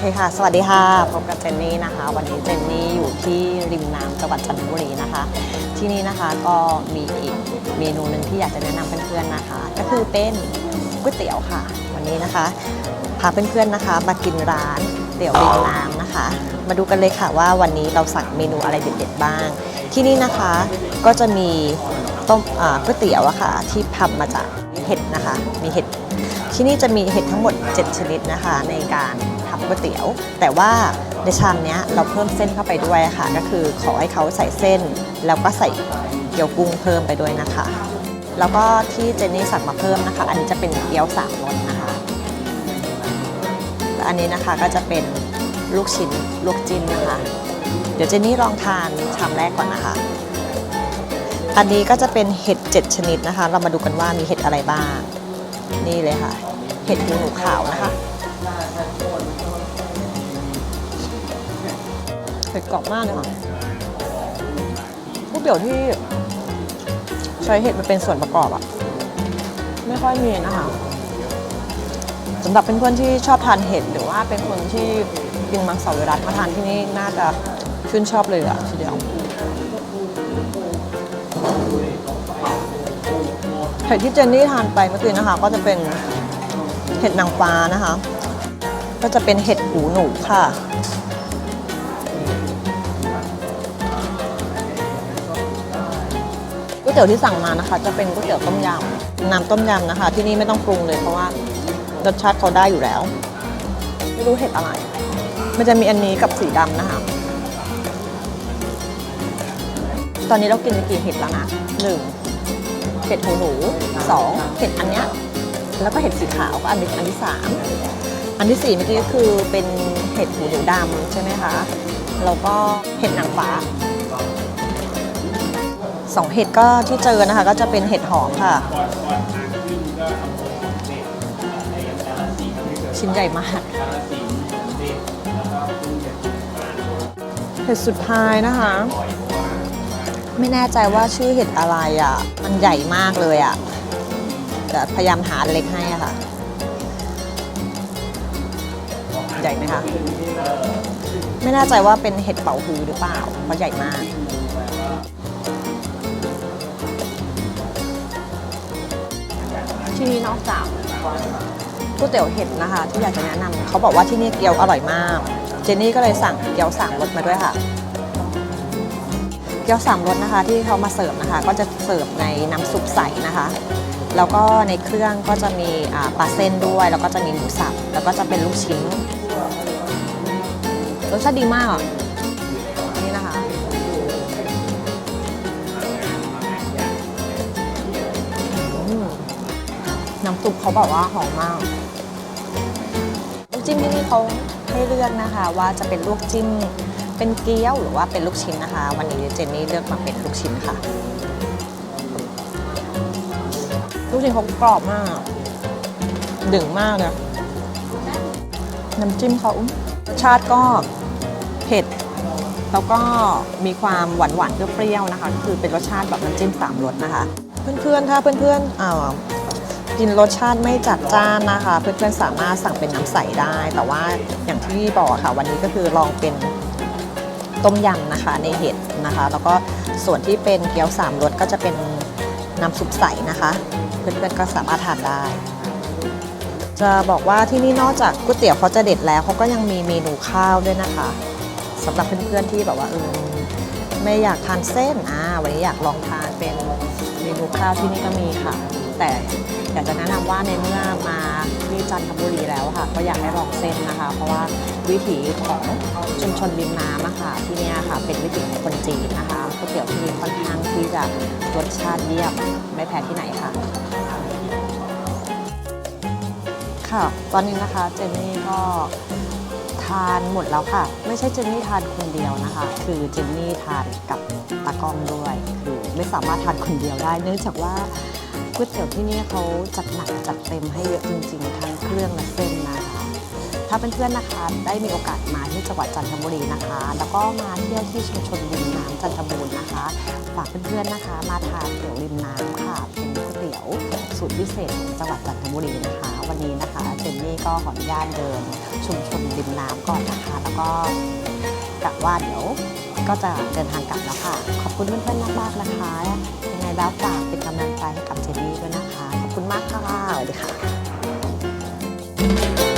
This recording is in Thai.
ค่ะ สวัสดีค่ะ พบกับเจนนี่นะคะ วันนี้เจนนี่อยู่ที่ริมน้ำจังหวัดจันทบุรีนะคะ ที่นี่นะคะก็มีอีกเมนูหนึ่งที่อยากจะแนะนำเพื่อนๆนะคะ ก็คือเป็นก๋วยเตี๋ยวค่ะ วันนี้นะคะ พาเพื่อนๆนะคะ มากินร้านเตี๋ยวริมน้ำนะคะ มาดูกันเลยค่ะว่าวันนี้เราสั่งเมนูอะไรเด็ดๆบ้าง ที่นี่นะคะก็จะมีต้มอ่าก๋วยเตี๋ยวอะค่ะที่ทำมาจากเห็ดนะคะ มีเห็ด ที่นี่จะมีเห็ดทั้งหมด 7 ชนิดนะคะ ในการทำก๋วยเตี๋ยว แต่ว่าในชามนี้เราเพิ่มเส้นเข้าไปด้วยค่ะ ก็คือขอให้เขาใส่เส้น แล้วก็ใส่เกี๊ยวกุ้งเพิ่มไปด้วยนะคะ แล้วก็ที่เจนนี่สั่งมาเพิ่มนะคะ อันนี้จะเป็นเกี๊ยวสามรสนะคะและอันนี้นะคะก็จะเป็นลูกชิ้นลวกจิ้มนะคะ เดี๋ยวเจนนี่ลองทานชามแรกก่อนนะคะ อันนี้ก็จะเป็นเห็ด 7 ชนิดนะคะ เรามาดูกันว่ามีเห็ดอะไรบ้าง นี่เลยค่ะ เห็ดหูหนูขาวนะคะเห็ดกรอบมากเลยค่ะก๋วยเตี๋ยวที่ ใช้เห็ดมาเป็นส่วนประกอบอะไม่ค่อยมีนะคะสำหรับเพื่อนๆที่ชอบทานเห็ดหรือว่าเป็นคนที่กินมังสวิรัตมาทานที่นี่น่าจะชื่นชอบเลยอะทีเดียว เห็ดที่เจนนี่ทานไปเมื่อกี้นะคะ ก็จะเป็นเห็ดนางฟ้านะคะ ก็จะเป็นเห็ดหูหนูค่ะ ก๋วยเตี๋ยวที่สั่งมานะคะ จะเป็นก๋วยเตี๋ยวต้มยำน้ำต้มยำนะคะ ที่นี่ไม่ต้องปรุงเลยเพราะว่ารสชาติเขาได้อยู่แล้ว ไม่รู้เห็ดอะไร มันจะมีอันนี้กับสีดำนะคะ ตอนนี้เรากินไปกี่เห็ดแล้วนะหนึ่ง เห็ดหูหนูสองเห็ดอันเนี้ยแล้วก็เห็ดสีขาวก็อันนี้อันที่สามอันที่สี่เมื่อกี้ก็คือเป็นเห็ดหูหนูดำใช่ไหมคะแล้วก็เห็ดหนางฟ้าสองเห็ดก็ที่เจอนะคะก็จะเป็นเห็ดหอมค่ะ ชิ้นใหญ่มากเห็ดสุดท้ายนะคะ ไม่แน่ใจว่าชื่อเห็ดอะไรอะ มันใหญ่มากเลยอะแต่พยายามหาอันเล็กให้อะค่ะ ใหญ่ไหมคะ ไม่แน่ใจว่าเป็นเห็ดเป่าฮือหรือเปล่า เพราะใหญ่มาก ที่นี่นอกจากก๋วยเตี๋ยวเห็ดนะคะ ที่อยากจะแนะนำเขาบอกว่าที่นี่เกี๊ยวอร่อยมาก เจนนี่ก็เลยสั่งเกี๊ยวสามรสมาด้วยค่ะ เกี๊ยวสามรสนะคะ ที่เขามาเสิร์ฟนะคะ ก็จะเสิร์ฟในน้ำซุปใสนะคะ แล้วก็ในเครื่องก็จะมีปลาเส้นด้วย แล้วก็จะมีหมูสับ แล้วก็จะเป็นลูกชิ้นรสชาติดีมากอะนี่นะคะ น้ำซุปเขาบอกว่าหอมมากลูกจิ้มที่นี่เขาให้เลือกนะคะ ว่าจะเป็นลูกจิ้ม เป็นเกี๊ยวหรือว่าเป็นลูกชิ้นนะคะ วันนี้เจนนี่เลือกมาเป็นลูกชิ้นค่ะ ลูกชิ้นเขากรอบมาก ดึงมากเลยน้ำจิ้มเขารสชาติก็เผ็ด แล้วก็มีความหวานหวานๆเปรี้ยวๆนะคะ คือเป็นรสชาติแบบน้ำจิ้มสามรสนะคะ เพื่อนๆถ้าเพื่อนๆอ่ากินรสชาติไม่จัดจ้านนะคะ เพื่อนๆสามารถสั่งเป็นน้ำใสได้ แต่ว่าอย่างที่บอกค่ะ วันนี้ก็คือลองเป็น ต้มยำนะคะในเห็ดนะคะ แล้วก็ส่วนที่เป็นเกี๊ยวสามรสก็จะเป็นน้ำซุปใสนะคะ เพื่อนๆก็สามารถทานได้ จะบอกว่าที่นี่นอกจากก๋วยเตี๋ยวเขาจะเด็ดแล้วเขาก็ยังมีเมนูข้าวด้วยนะคะสำหรับเพื่อนๆที่แบบว่าเออไม่อยากทานเส้นอ่าวันนี้อยากลองทานเป็นเมนูข้าวที่นี่ก็มีค่ะ แต่อยากจะแนะนำว่าในเมื่อมา ที่จันทบุรีแล้วค่ะ ก็อยากให้ลองเส้นนะคะ เพราะว่าวิถีของชุมชนริมน้ำอะค่ะที่นี่ค่ะ เป็นวิถีของคนจีนนะคะก๋วยเตี๋ยวที่นี่ค่อนข้างที่จะรสชาติเยี่ยมไม่แพ้ที่ไหนค่ะค่ะ ตอนนี้นะคะเจนนี่ก็ทานหมดแล้วค่ะ ไม่ใช่เจนนี่ทานคนเดียวนะคะ คือเจนนี่ทานกับตากล้องด้วย คือไม่สามารถทานคนเดียวได้ เนื่องจากว่า ก๋วยเตี๋ยวที่นี่เขาจัดหนักจัดเต็มให้เยอะจริงๆ ทั้งเครื่องและเส้นนะคะ ถ้าเพื่อนๆนะคะได้มีโอกาสมาที่จังหวัดจันทบุรีนะคะ แล้วก็มาเที่ยวที่ชุมชนริมน้ำจันทบูรณ์นะคะ ฝากเพื่อนๆนะคะ มาทานเตี๋ยวริมน้ำค่ะเป็นก๋วยเตี๋ยวยวสูตรพิเศษของจังหวัดจันทบุรีนะคะ วันนี้นะคะเจนนี่ก็ขออนุญาตเดินชุมชนริมน้ำก่อนนะคะ แล้วก็กะว่าเดี๋ยว ก็จะเดินทางกลับแล้วค่ะ ขอบคุณเพื่อนๆมากมากนะคะ ยังไงแล้วฝากเป็นกำลังใจให้กับเจนนี่ด้วยนะคะ ขอบคุณมากค่ะสวัสดีค่ะ